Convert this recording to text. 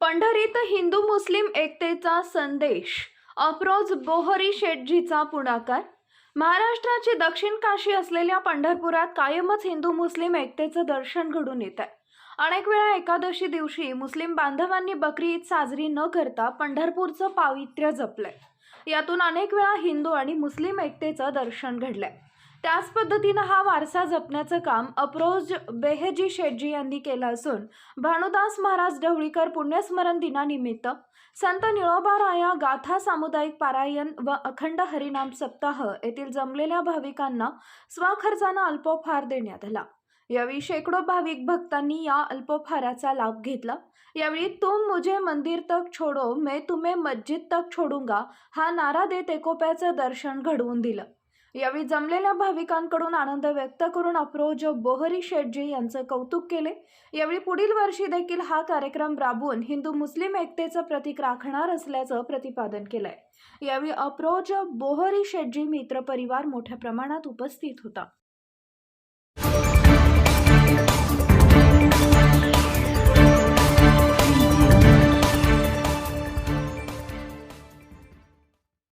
पंढरीत हिंदू मुस्लिम एकतेचा संदेश. अप्रोज बोहरी शेटजीचा पुढाकार. महाराष्ट्राची दक्षिण काशी असलेल्या पंढरपुरात कायमच हिंदू मुस्लिम एकतेचं दर्शन घडून येत आहे. अनेक वेळा एकादशी दिवशी मुस्लिम बांधवांनी बकरी ईद साजरी न करता पंढरपूरचं पावित्र्य जपलंय. यातून अनेक वेळा हिंदू आणि मुस्लिम एकतेचं दर्शन घडलंय. त्याच पद्धतीनं हा वारसा जपण्याचं काम अप्रोज बेहजी शेटजी यांनी केलं असून भानुदास महाराज ढवळीकर पुण्यस्मरण दिनानिमित्त संत निळोबाराया गाथा सामुदायिक पारायण व अखंड हरिनाम सप्ताह येथील जमलेल्या भाविकांना स्वखर्चानं अल्पोपहार देण्यात आला. यावेळी शेकडो भाविक भक्तांनी या अल्पोपहाराचा लाभ घेतला. यावेळी तुम मुझे मंदिर तक छोडो मे तुम्हे मस्जिद तक छोडूंगा हा नारा देत एकोप्याचं दर्शन घडवून दिलं. यावेळी जमलेल्या भाविकांकडून आनंद व्यक्त करून अप्रोज बोहरी शेटजी यांचं कौतुक केले. यावेळी पुढील वर्षी देखील हा कार्यक्रम राबवून हिंदू मुस्लिम एकतेचं प्रतीक राखणार असल्याचं प्रतिपादन केलंय. यावेळी अप्रोज बोहरी शेटजी मित्र परिवार मोठ्या प्रमाणात उपस्थित होता.